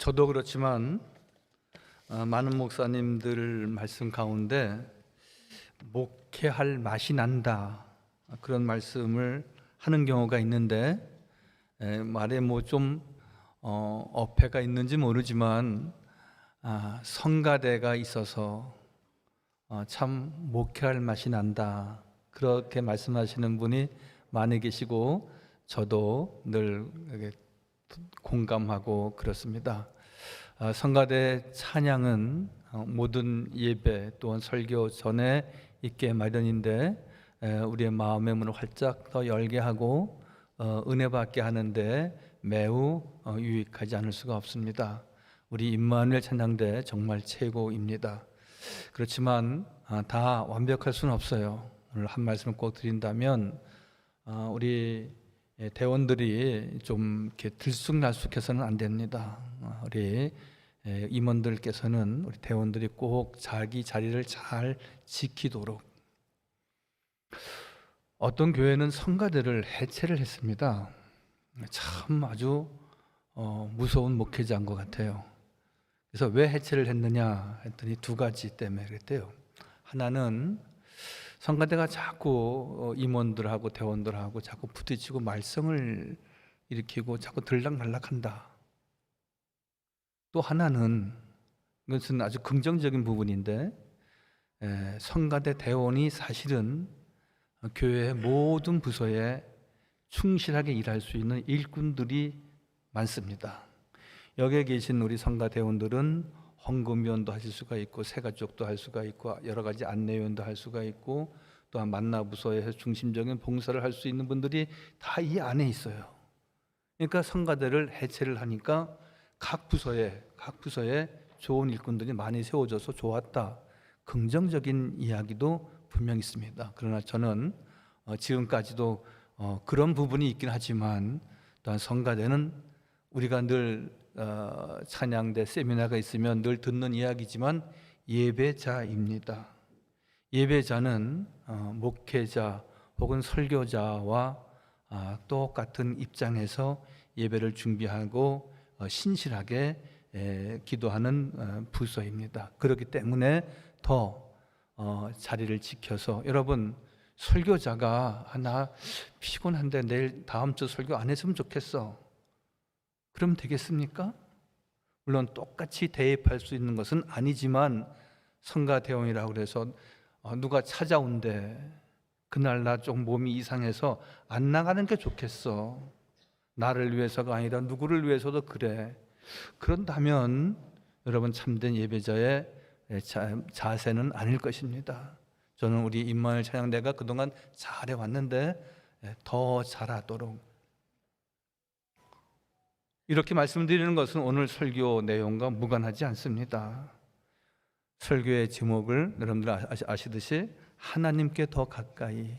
저도 그렇지만 어, 많은 목사님들 말씀 가운데 목회할 맛이 난다. 그런 말씀을 하는 경우가 있는데 에, 말에 뭐좀 어, 어폐가 있는지 모르지만 아, 성가대가 있어서 어, 참 목회할 맛이 난다. 그렇게 말씀하시는 분이 많이 계시고 저도 늘 공감하고 그렇습니다. 아, 성가대 찬양은 어, 모든 예배 또한 설교 전에 있게 마련인데 에, 우리의 마음의 문을 활짝 더 열게 하고 어, 은혜 받게 하는데 매우 어, 유익하지 않을 수가 없습니다. 우리 임마누엘 찬양대 정말 최고입니다. 그렇지만 아, 다 완벽할 수는 없어요. 오늘 한 말씀을 꼭 드린다면 아, 우리 예, 대원들이 좀 이렇게 들쑥날쑥해서는 안 됩니다. 아, 우리 예, 임원들께서는 우리 대원들이 꼭 자기 자리를 잘 지키도록 어떤 교회는 성가대를 해체를 했습니다. 참 아주 어, 무서운 목회자인 것 같아요. 그래서 왜 해체를 했느냐 했더니 두 가지 때문에 그랬대요. 하나는 성가대가 자꾸 어, 임원들하고 대원들하고 자꾸 부딪히고 말썽을 일으키고 자꾸 들락날락한다. 또 하나는 이것은 아주 긍정적인 부분인데 에, 성가대 대원이 사실은 교회의 모든 부서에 충실하게 일할 수 있는 일꾼들이 많습니다. 여기에 계신 우리 성가 대원들은 헌금위원도 하실 수가 있고 세가족도 할 수가 있고 여러 가지 안내위원도 할 수가 있고 또한 만나부서에서 중심적인 봉사를 할 수 있는 분들이 다 이 안에 있어요. 그러니까 성가대를 해체를 하니까 각 부서에 각 부서에 좋은 일꾼들이 많이 세워져서 좋았다. 긍정적인 이야기도 분명 있습니다. 그러나 저는 어, 지금까지도 어, 그런 부분이 있긴 하지만 또한 성가대는 우리가 늘 어, 찬양대 세미나가 있으면 늘 듣는 이야기지만 예배자입니다. 예배자는 어, 목회자 혹은 설교자와 아, 똑같은 입장에서 예배를 준비하고 어, 신실하게 에, 기도하는 어, 부서입니다. 그렇기 때문에 더 어, 자리를 지켜서 여러분 설교자가 아, 나 피곤한데 내일 다음 주 설교 안 했으면 좋겠어. 그럼 되겠습니까? 물론 똑같이 대입할 수 있는 것은 아니지만 성가 대원이라고 그래서 어, 누가 찾아온대 그날 나 좀 몸이 이상해서 안 나가는 게 좋겠어. 나를 위해서가 아니라 누구를 위해서도 그래. 그런다면 여러분 참된 예배자의 자, 자세는 아닐 것입니다. 저는 우리 임마을 찬양대가 그동안 잘해 왔는데 더 잘하도록 이렇게 말씀드리는 것은 오늘 설교 내용과 무관하지 않습니다. 설교의 제목을 여러분들 아시- 아시듯이 하나님께 더 가까이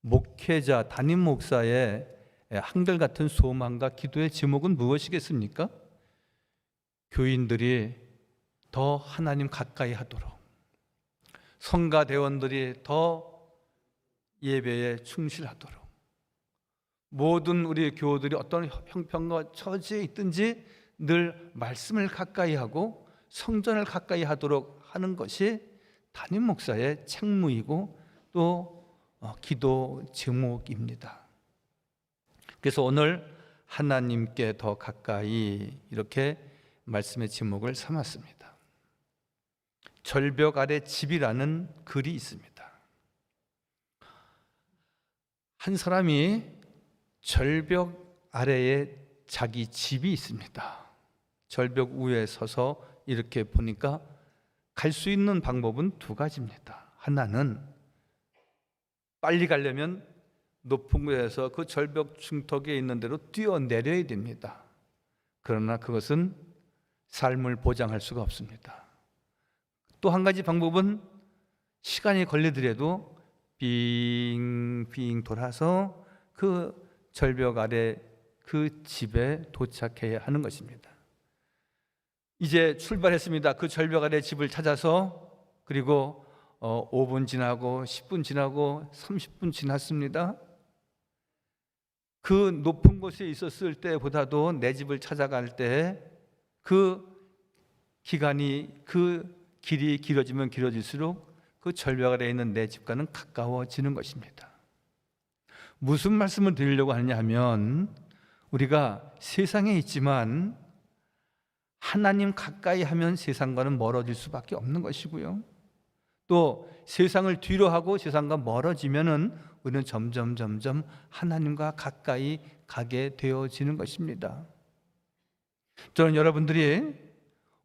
목회자 담임 목사의 한결같은 소망과 기도의 제목은 무엇이겠습니까? 교인들이 더 하나님 가까이 하도록 성가 대원들이 더 예배에 충실하도록 모든 우리 교우들이 어떤 형편과 처지에 있든지 늘 말씀을 가까이 하고 성전을 가까이 하도록 하는 것이 담임 목사의 책무이고 또 어, 기도 제목입니다. 그래서 오늘 하나님께 더 가까이 이렇게 말씀의 제목을 삼았습니다. 절벽 아래 집이라는 글이 있습니다. 한 사람이 절벽 아래에 자기 집이 있습니다. 절벽 위에 서서 이렇게 보니까 갈 수 있는 방법은 두 가지입니다. 하나는 빨리 가려면 높은 곳에서 그 절벽 중턱에 있는 대로 뛰어내려야 됩니다. 그러나 그것은 삶을 보장할 수가 없습니다. 또 한 가지 방법은 시간이 걸리더라도 빙빙 돌아서 그 절벽 아래 그 집에 도착해야 하는 것입니다. 이제 출발했습니다. 그 절벽 아래 집을 찾아서 그리고 어, 5분 지나고 10분 지나고 30분 지났습니다. 그 높은 곳에 있었을 때보다도 내 집을 찾아갈 때 그 기간이 그 길이 길어지면 길어질수록 그 절벽 아래에 있는 내 집과는 가까워지는 것입니다. 무슨 말씀을 드리려고 하느냐 하면 우리가 세상에 있지만 하나님 가까이 하면 세상과는 멀어질 수밖에 없는 것이고요. 또 세상을 뒤로 하고 세상과 멀어지면은 우리는 점점 점점 하나님과 가까이 가게 되어지는 것입니다. 저는 여러분들이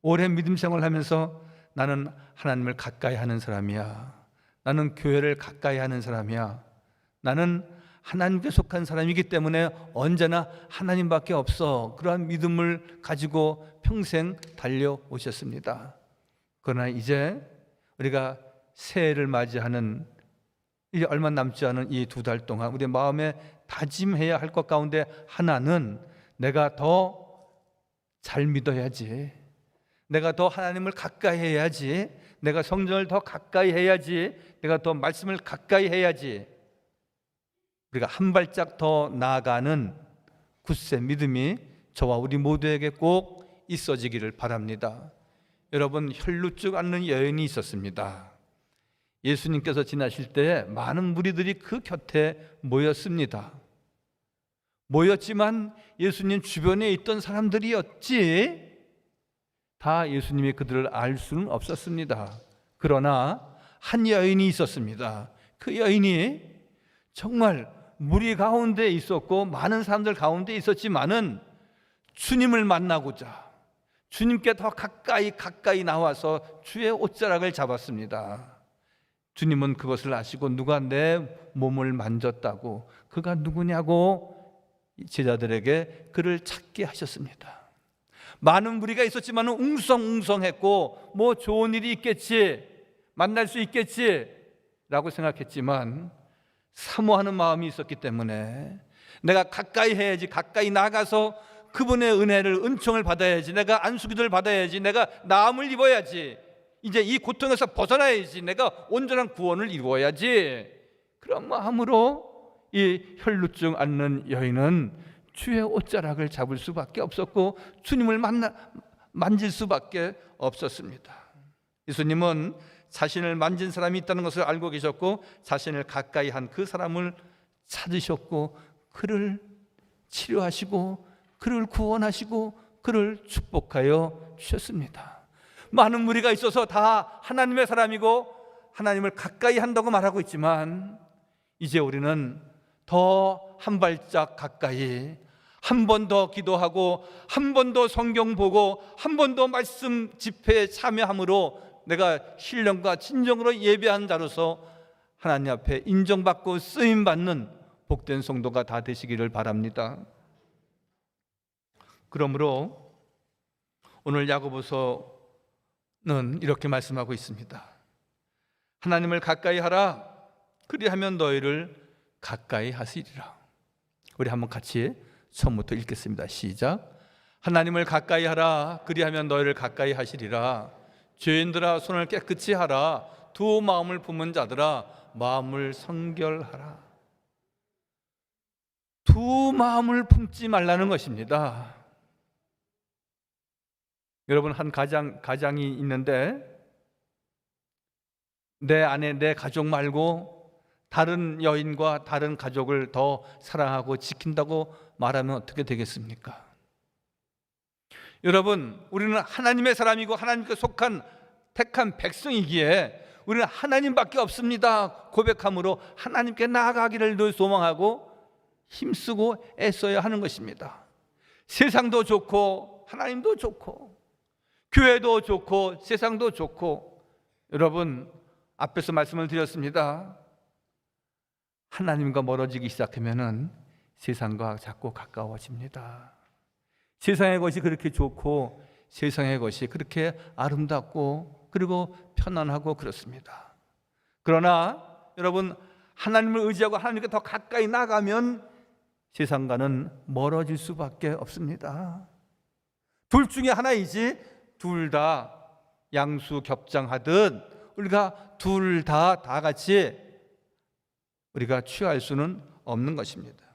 오랜 믿음 생활을 하면서 나는 하나님을 가까이 하는 사람이야. 나는 교회를 가까이 하는 사람이야. 나는 하나님께 속한 사람이기 때문에 언제나 하나님밖에 없어. 그러한 믿음을 가지고 평생 달려오셨습니다. 그러나 이제 우리가 새해를 맞이하는 이제 얼마 남지 않은 이 두 달 동안 우리 마음에 다짐해야 할 것 가운데 하나는 내가 더 잘 믿어야지. 내가 더 하나님을 가까이 해야지. 내가 성전을 더 가까이 해야지. 내가 더 말씀을 가까이 해야지. 우리가 한 발짝 더 나아가는 굳세 믿음이 저와 우리 모두에게 꼭 있어지기를 바랍니다. 여러분 혈루증 앓는 여인이 있었습니다. 예수님께서 지나실 때 많은 무리들이 그 곁에 모였습니다. 모였지만 예수님 주변에 있던 사람들이었지 다 예수님이 그들을 알 수는 없었습니다. 그러나 한 여인이 있었습니다. 그 여인이 정말 무리 가운데 있었고 많은 사람들 가운데 있었지만은 주님을 만나고자 주님께 더 가까이 가까이 나와서 주의 옷자락을 잡았습니다. 주님은 그것을 아시고 누가 내 몸을 만졌다고 그가 누구냐고 제자들에게 그를 찾게 하셨습니다. 많은 무리가 있었지만 웅성웅성했고 뭐 좋은 일이 있겠지 만날 수 있겠지라고 생각했지만 사모하는 마음이 있었기 때문에 내가 가까이 해야지 가까이 나가서 그분의 은혜를 은총을 받아야지 내가 안수기도를 받아야지 내가 나음을 입어야지 이제 이 고통에서 벗어나야지 내가 온전한 구원을 이루어야지 그런 마음으로 이 혈루증 앓는 여인은 주의 옷자락을 잡을 수밖에 없었고 주님을 만나 만질 수밖에 없었습니다. 예수님은 자신을 만진 사람이 있다는 것을 알고 계셨고 자신을 가까이 한 그 사람을 찾으셨고 그를 치료하시고 그를 구원하시고 그를 축복하여 주셨습니다. 많은 무리가 있어서 다 하나님의 사람이고 하나님을 가까이 한다고 말하고 있지만 이제 우리는 더 한 발짝 가까이 한 번 더 기도하고 한 번 더 성경 보고 한 번 더 말씀 집회에 참여함으로 내가 신령과 진정으로 예배한 자로서 하나님 앞에 인정받고 쓰임 받는 복된 성도가 다 되시기를 바랍니다. 그러므로 오늘 야고보서는 이렇게 말씀하고 있습니다. 하나님을 가까이 하라. 그리하면 너희를 가까이 하시리라. 우리 한번 같이 처음부터 읽겠습니다. 시작. 하나님을 가까이 하라. 그리하면 너희를 가까이 하시리라. 죄인들아 손을 깨끗이 하라. 두 마음을 품은 자들아 마음을 성결하라. 두 마음을 품지 말라는 것입니다. 여러분 한 가장 가장이 있는데 내 안에 내 가족 말고 다른 여인과 다른 가족을 더 사랑하고 지킨다고 말하면 어떻게 되겠습니까? 여러분, 우리는 하나님의 사람이고 하나님께 속한 택한 백성이기에 우리는 하나님밖에 없습니다. 고백함으로 하나님께 나아가기를 늘 소망하고 힘쓰고 애써야 하는 것입니다. 세상도 좋고 하나님도 좋고 교회도 좋고 세상도 좋고 여러분 앞에서 말씀을 드렸습니다. 하나님과 멀어지기 시작하면은 세상과 자꾸 가까워집니다. 세상의 것이 그렇게 좋고 세상의 것이 그렇게 아름답고 그리고 편안하고 그렇습니다. 그러나 여러분 하나님을 의지하고 하나님께 더 가까이 나가면 세상과는 멀어질 수밖에 없습니다. 둘 중에 하나이지 둘 다 양수 겹장하듯 우리가 둘 다 다 같이 우리가 취할 수는 없는 것입니다.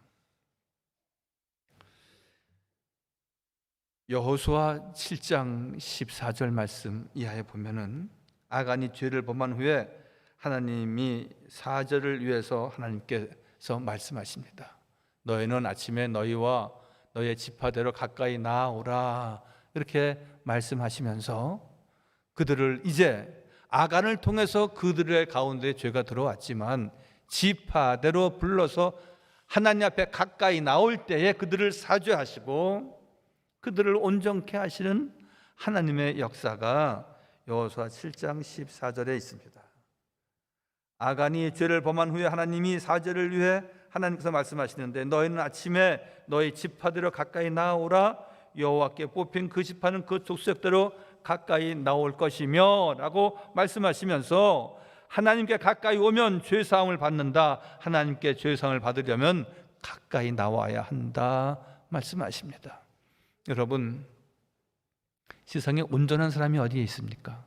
여호수아 7장 14절 말씀 이하에 보면은 아간이 죄를 범한 후에 하나님이 사절을 위해서 하나님께서 말씀하십니다. 너희는 아침에 너희와 너의 지파대로 가까이 나오라 이렇게 말씀하시면서 그들을 이제 아간을 통해서 그들의 가운데 죄가 들어왔지만 지파대로 불러서 하나님 앞에 가까이 나올 때에 그들을 사죄하시고 그들을 온전케 하시는 하나님의 역사가 여호수아 7장 14절에 있습니다. 아간이 죄를 범한 후에 하나님이 사죄를 위해 하나님께서 말씀하시는데 너희는 아침에 너희 지파대로 가까이 나오라 여호와께 뽑힌 그 지파는 그 족속대로 가까이 나올 것이며라고 말씀하시면서 하나님께 가까이 오면 죄 사함을 받는다. 하나님께 죄 사함을 받으려면 가까이 나와야 한다 말씀하십니다. 여러분 세상에 온전한 사람이 어디에 있습니까?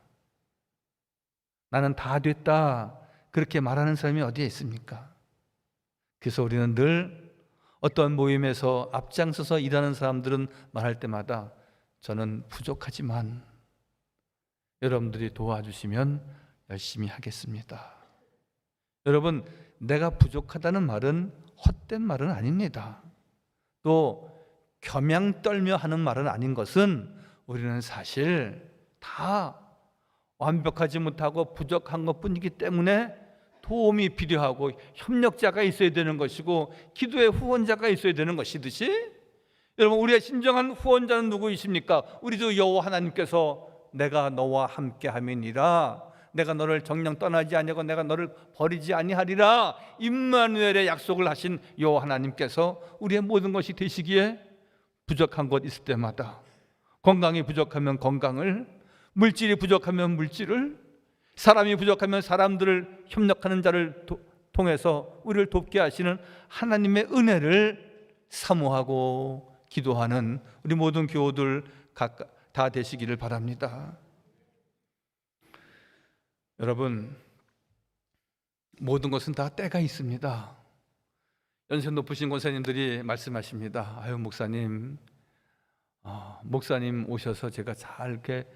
나는 다 됐다. 그렇게 말하는 사람이 어디에 있습니까? 그래서 우리는 늘 어떤 모임에서 앞장서서 일하는 사람들은 말할 때마다 저는 부족하지만 여러분들이 도와주시면 열심히 하겠습니다. 여러분, 내가 부족하다는 말은 헛된 말은 아닙니다. 또 겸양 떨며 하는 말은 아닌 것은 우리는 사실 다 완벽하지 못하고 부족한 것 뿐이기 때문에 도움이 필요하고 협력자가 있어야 되는 것이고 기도의 후원자가 있어야 되는 것이듯이 여러분 우리의 진정한 후원자는 누구이십니까? 우리도 여호와 하나님께서 내가 너와 함께 함이니라 내가 너를 정령 떠나지 아니하고 내가 너를 버리지 아니하리라 임마누엘의 약속을 하신 여호와 하나님께서 우리의 모든 것이 되시기에 부족한 것 있을 때마다 건강이 부족하면 건강을 물질이 부족하면 물질을 사람이 부족하면 사람들을 협력하는 자를 도- 통해서 우리를 돕게 하시는 하나님의 은혜를 사모하고 기도하는 우리 모든 교우들 각다 되시기를 바랍니다. 여러분 모든 것은 다 때가 있습니다. 연세 높으신 권사님들이 말씀하십니다. 아유 목사님, 아, 목사님 오셔서 제가 잘 이렇게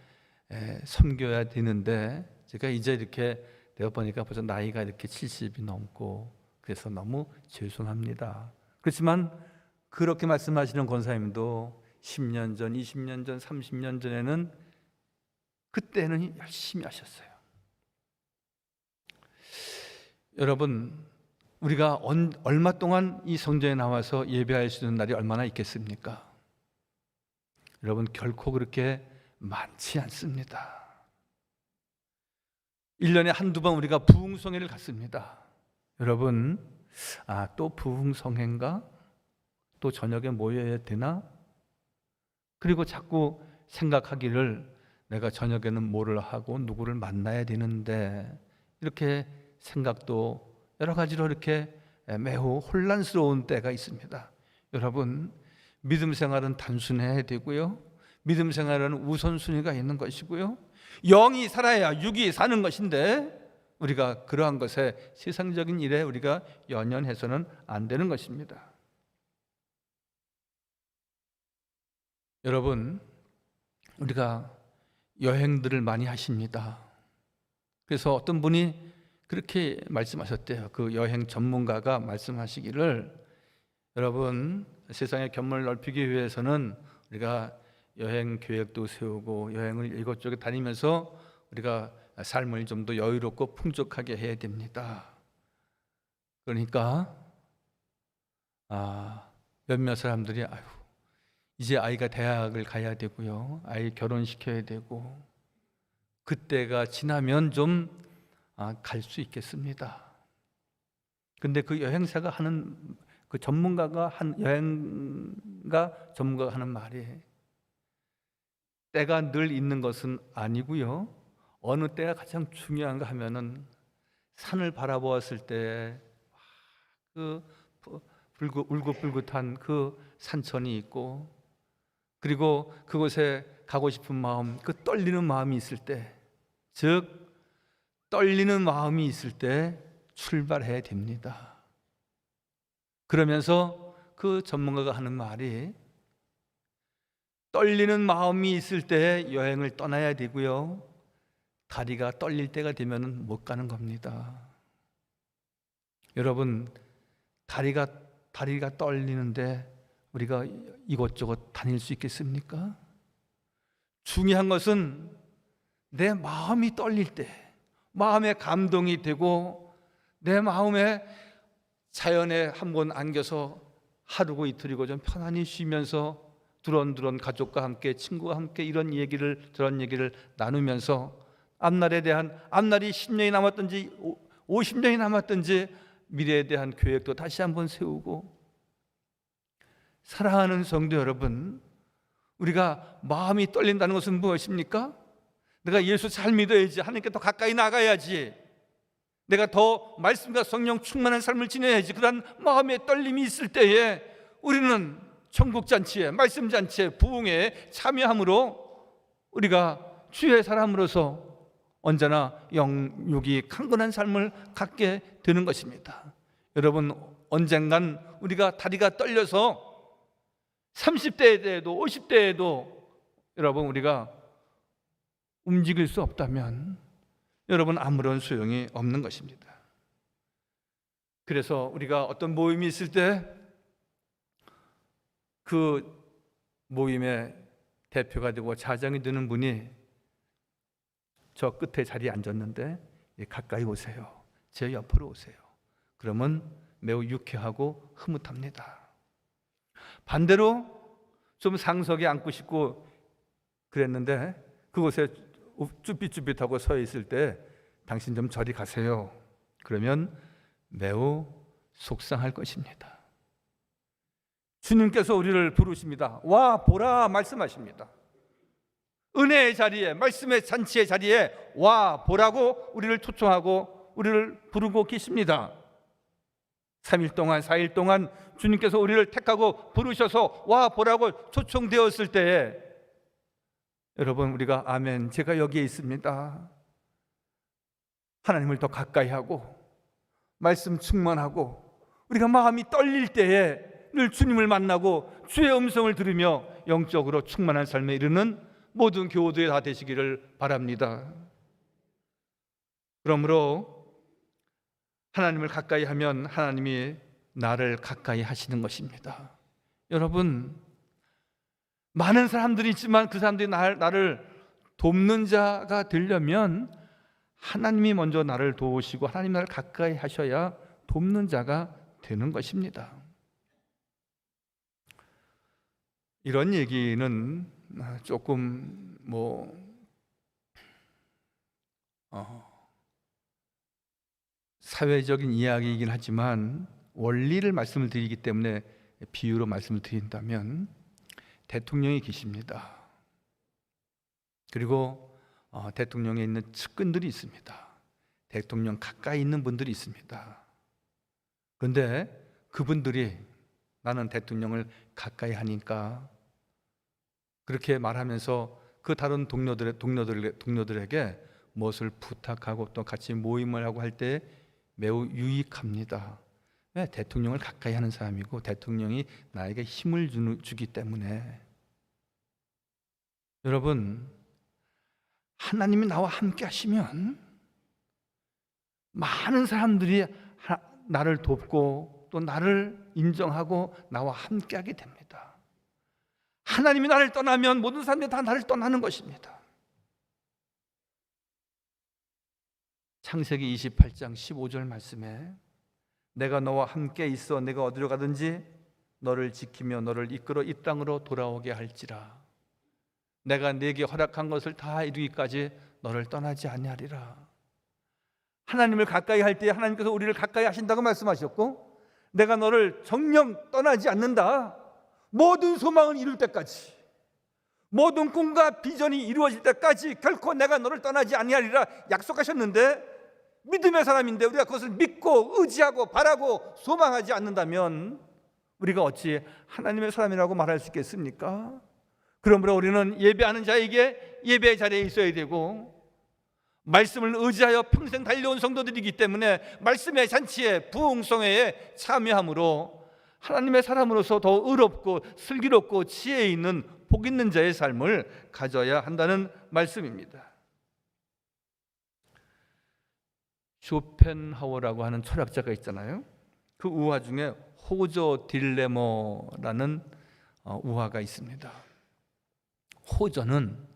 에, 섬겨야 되는데 제가 이제 이렇게 되어 보니까 벌써 나이가 이렇게 70이 넘고 그래서 너무 죄송합니다. 그렇지만 그렇게 말씀하시는 권사님도 10년 전, 20년 전, 30년 전에는 그때는 열심히 하셨어요. 여러분 우리가 언- 얼마 동안 이 성전에 나와서 예배할 수 있는 날이 얼마나 있겠습니까? 여러분 결코 그렇게 많지 않습니다. 1년에 한두 번 우리가 부흥성회를 갔습니다. 여러분, 아, 또 부흥성회인가? 또 저녁에 모여야 되나? 그리고 자꾸 생각하기를 내가 저녁에는 뭐를 하고 누구를 만나야 되는데 이렇게 생각도 여러 가지로 이렇게 매우 혼란스러운 때가 있습니다. 여러분, 믿음 생활은 단순해야 되고요. 믿음 생활은 우선순위가 있는 것이고요. 영이 살아야 육이 사는 것인데 우리가 그러한 것에 세상적인 일에 우리가 연연해서는 안 되는 것입니다. 여러분, 우리가 여행들을 많이 하십니다. 그래서 어떤 분이 그렇게 말씀하셨대요. 그 여행 전문가가 말씀하시기를 여러분 세상의 견문을 넓히기 위해서는 우리가 여행 계획도 세우고 여행을 이것저것 다니면서 우리가 삶을 좀 더 여유롭고 풍족하게 해야 됩니다. 그러니까 아, 몇몇 사람들이 아유 이제 아이가 대학을 가야 되고요, 아이 결혼시켜야 되고 그때가 지나면 좀 아, 갈 수 있겠습니다. 근데 그 여행사가 하는 그 전문가가 한 여행가 전문가가 하는 말이 때가 늘 있는 것은 아니고요. 어느 때가 가장 중요한가 하면은 산을 바라보았을 때 그 울긋불긋한 그 산천이 있고 그리고 그곳에 가고 싶은 마음, 그 떨리는 마음이 있을 때, 즉 떨리는 마음이 있을 때 출발해야 됩니다. 그러면서 그 전문가가 하는 말이 떨리는 마음이 있을 때 여행을 떠나야 되고요. 다리가 떨릴 때가 되면 못 가는 겁니다. 여러분, 다리가 다리가 떨리는데 우리가 이곳저곳 다닐 수 있겠습니까? 중요한 것은 내 마음이 떨릴 때, 마음에 감동이 되고 내 마음에 자연에 한 번 안겨서 하루고 이틀이고 좀 편안히 쉬면서 두런두런 가족과 함께 친구와 함께 이런 얘기를 저런 얘기를 나누면서 앞날에 대한 앞날이 10년이 남았든지 50년이 남았든지 미래에 대한 계획도 다시 한번 세우고 사랑하는 성도 여러분 우리가 마음이 떨린다는 것은 무엇입니까? 내가 예수 잘 믿어야지. 하나님께 더 가까이 나가야지. 내가 더 말씀과 성령 충만한 삶을 지내야지. 그런 마음의 떨림이 있을 때에 우리는 천국 잔치에 말씀 잔치에 부흥에 참여함으로 우리가 주의 사람으로서 언제나 영육이 강건한 삶을 갖게 되는 것입니다. 여러분 언젠간 우리가 다리가 떨려서 30대에도 50대에도 여러분 우리가 움직일 수 없다면 여러분 아무런 소용이 없는 것입니다. 그래서 우리가 어떤 모임이 있을 때 그 모임의 대표가 되고 자장이 되는 분이 저 끝에 자리에 앉았는데 예, 가까이 오세요. 제 옆으로 오세요. 그러면 매우 유쾌하고 흐뭇합니다. 반대로 좀 상석에 앉고 싶고 그랬는데 그곳에 쭈삣쭈삣하고 서 있을 때 당신 좀 저리 가세요. 그러면 매우 속상할 것입니다. 주님께서 우리를 부르십니다. 와 보라 말씀하십니다. 은혜의 자리에 말씀의 잔치의 자리에 와 보라고 우리를 초청하고 우리를 부르고 계십니다. 3일 동안 4일 동안 주님께서 우리를 택하고 부르셔서 와 보라고 초청되었을 때에 여러분 우리가 아멘 제가 여기에 있습니다. 하나님을 더 가까이 하고 말씀 충만하고 우리가 마음이 떨릴 때에 늘 주님을 만나고 주의 음성을 들으며 영적으로 충만한 삶에 이르는 모든 교우들이 다 되시기를 바랍니다. 그러므로 하나님을 가까이 하면 하나님이 나를 가까이 하시는 것입니다. 여러분, 많은 사람들이 있지만 그 사람들이 나- 나를 돕는 자가 되려면 하나님이 먼저 나를 도우시고 하나님 나를 가까이 하셔야 돕는 자가 되는 것입니다. 이런 얘기는 조금 뭐 어, 사회적인 이야기이긴 하지만 원리를 말씀을 드리기 때문에 비유로 말씀을 드린다면 대통령이 계십니다. 그리고 어, 대통령에 있는 측근들이 있습니다. 대통령 가까이 있는 분들이 있습니다. 그런데 그분들이 나는 대통령을 가까이 하니까 그렇게 말하면서 그 다른 동료들 동료들 동료들에게 무엇을 부탁하고 또 같이 모임을 하고 할 때 매우 유익합니다. 왜 대통령을 가까이 하는 사람이고 대통령이 나에게 힘을 주기 때문에 여러분 하나님이 나와 함께 하시면 많은 사람들이 하- 나를 돕고 또 나를 인정하고 나와 함께 하게 됩니다. 하나님이 나를 떠나면 모든 사람들이 다 나를 떠나는 것입니다. 창세기 28장 15절 말씀에 내가 너와 함께 있어. 내가 어디로 가든지 너를 지키며 너를 이끌어 이 땅으로 돌아오게 할지라. 내가 네게 허락한 것을 다 이루기까지 너를 떠나지 아니하리라. 하나님을 가까이 할 때 하나님께서 우리를 가까이 하신다고 말씀하셨고 내가 너를 정령 떠나지 않는다. 모든 소망을 이룰 때까지 모든 꿈과 비전이 이루어질 때까지 결코 내가 너를 떠나지 아니하리라 약속하셨는데 믿음의 사람인데 우리가 그것을 믿고 의지하고 바라고 소망하지 않는다면 우리가 어찌 하나님의 사람이라고 말할 수 있겠습니까? 그러므로 우리는 예배하는 자에게 예배의 자리에 있어야 되고 말씀을 의지하여 평생 달려온 성도들이기 때문에 말씀의 잔치에 부흥성회에 참여함으로 하나님의 사람으로서 더 의롭고 슬기롭고 지혜 있는 복 있는 자의 삶을 가져야 한다는 말씀입니다. 쇼펜하워라고 하는 철학자가 있잖아요. 그 우화 중에 호저 딜레머라는 어, 우화가 있습니다. 호저는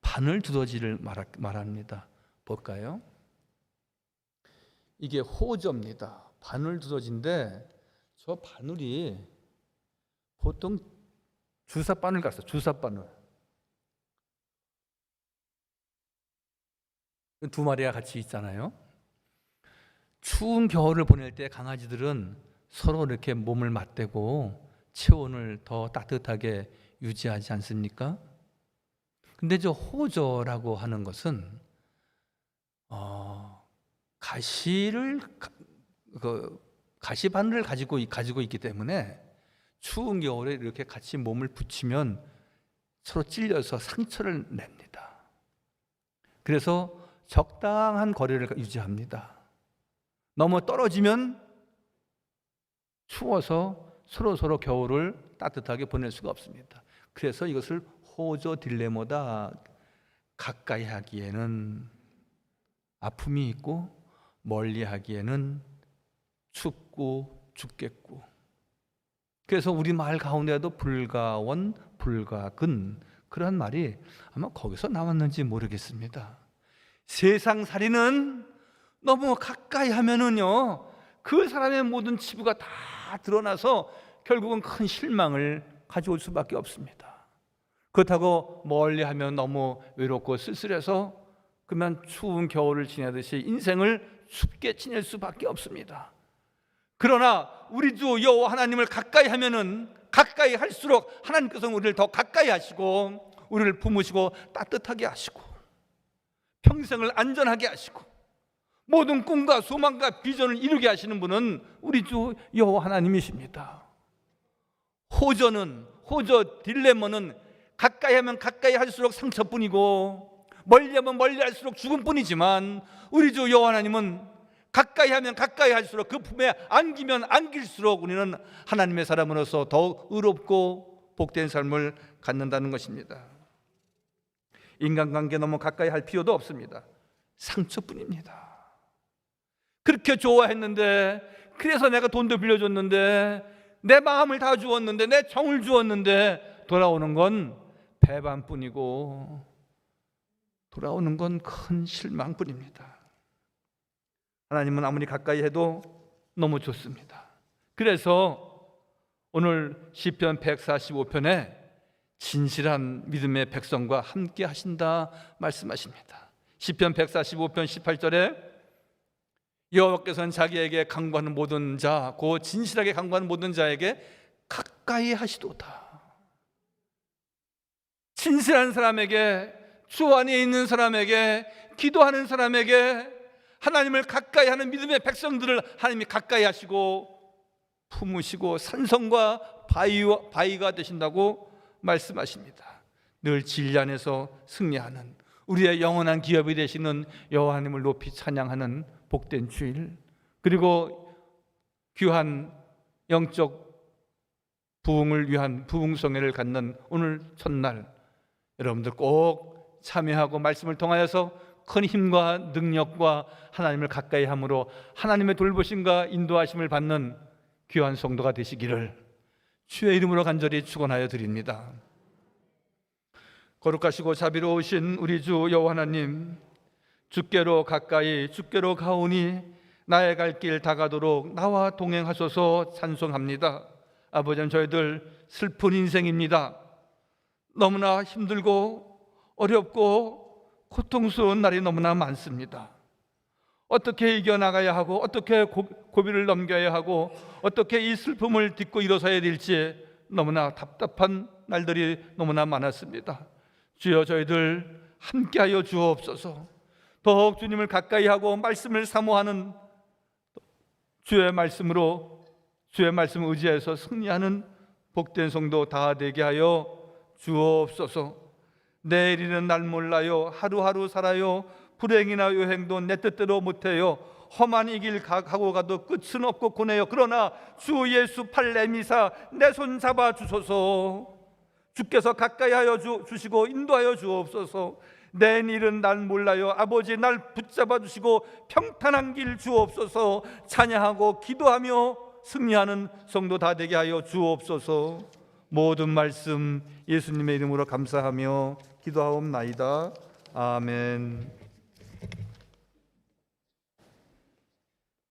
바늘 두더지를 말합니다. 볼까요? 이게 호저입니다. 바늘 두더지인데 저 바늘이 보통 주사 바늘 같아요. 주사 바늘. 두 마리가 같이 있잖아요. 추운 겨울을 보낼 때 강아지들은 서로 이렇게 몸을 맞대고 체온을 더 따뜻하게 유지하지 않습니까? 근데 저 호저라고 하는 것은 어, 가시를 가- 그 가시 바늘을 가지고 이- 가지고 있기 때문에 추운 겨울에 이렇게 같이 몸을 붙이면 서로 찔려서 상처를 냅니다. 그래서 적당한 거리를 유지합니다. 너무 떨어지면 추워서 서로 서로 겨울을 따뜻하게 보낼 수가 없습니다. 그래서 이것을 호저 딜레모다 가까이 하기에는 아픔이 있고 멀리 하기에는 춥고 죽겠고 그래서 우리 말 가운데도 불가원 불가근 그런 말이 아마 거기서 나왔는지 모르겠습니다. 세상 살이는 너무 가까이 하면은요 그 사람의 모든 치부가 다 드러나서 결국은 큰 실망을 가져올 수밖에 없습니다. 그렇다고 멀리 하면 너무 외롭고 쓸쓸해서 그러면 추운 겨울을 지내듯이 인생을 춥게 지낼 수밖에 없습니다. 그러나 우리 주 여호와 하나님을 가까이 하면은 가까이 할수록 하나님께서 우리를 더 가까이 하시고 우리를 품으시고 따뜻하게 하시고 평생을 안전하게 하시고 모든 꿈과 소망과 비전을 이루게 하시는 분은 우리 주 여호와 하나님이십니다. 호저는 호저 딜레머는 가까이 하면 가까이 할수록 상처뿐이고 멀리 하면 멀리 할수록 죽음뿐이지만 우리 주 여호와 하나님은 가까이 하면 가까이 할수록 그 품에 안기면 안길수록 우리는 하나님의 사람으로서 더욱 의롭고 복된 삶을 갖는다는 것입니다. 인간관계 너무 가까이 할 필요도 없습니다. 상처뿐입니다. 그렇게 좋아했는데 그래서 내가 돈도 빌려줬는데 내 마음을 다 주었는데 내 정을 주었는데 돌아오는 건 배반뿐이고 돌아오는 건 큰 실망뿐입니다. 하나님은 아무리 가까이 해도 너무 좋습니다. 그래서 오늘 시편 145편에 진실한 믿음의 백성과 함께 하신다 말씀하십니다. 시편 145편 18절에 여호와께서는 자기에게 강구하는 모든 자, 고 진실하게 강구하는 모든 자에게 가까이 하시도다. 진실한 사람에게 주 안에 있는 사람에게 기도하는 사람에게 하나님을 가까이 하는 믿음의 백성들을 하나님이 가까이 하시고 품으시고 산성과 바위와 바위가 되신다고 말씀하십니다. 늘 진리 안에서 승리하는 우리의 영원한 기업이 되시는 여호와 하나님을 높이 찬양하는 복된 주일 그리고 귀한 영적 부흥을 위한 부흥성회를 갖는 오늘 첫날 여러분들 꼭 참여하고 말씀을 통하여서 큰 힘과 능력과 하나님을 가까이 함으로 하나님의 돌보심과 인도하심을 받는 귀한 성도가 되시기를 주의 이름으로 간절히 축원하여 드립니다. 거룩하시고 자비로우신 우리 주 여호와 하나님 주께로 가까이 주께로 가오니 나의 갈 길 다가도록 나와 동행하소서 찬송합니다. 아버지 저희들 슬픈 인생입니다. 너무나 힘들고 어렵고 고통스러운 날이 너무나 많습니다. 어떻게 이겨나가야 하고 어떻게 고, 고비를 넘겨야 하고 어떻게 이 슬픔을 딛고 일어서야 될지 너무나 답답한 날들이 너무나 많았습니다. 주여 저희들 함께하여 주옵소서. 더욱 주님을 가까이 하고 말씀을 사모하는 주의 말씀으로 주의 말씀을 의지해서 승리하는 복된 성도 다 되게 하여 주옵소서. 내일이는 날 몰라요. 하루하루 살아요. 불행이나 요행도 내 뜻대로 못해요. 험한 이 길 가고 가도 끝은 없고 고네요. 그러나 주 예수 팔 내미사 내 손 잡아 주소서. 주께서 가까이 하여 주, 주시고 인도하여 주옵소서. 내 일은 난 몰라요. 아버지 날 붙잡아 주시고 평탄한 길 주옵소서. 찬양하고 기도하며 승리하는 성도 다 되게 하여 주옵소서. 모든 말씀 예수님의 이름으로 감사하며 기도하옵나이다. 아멘.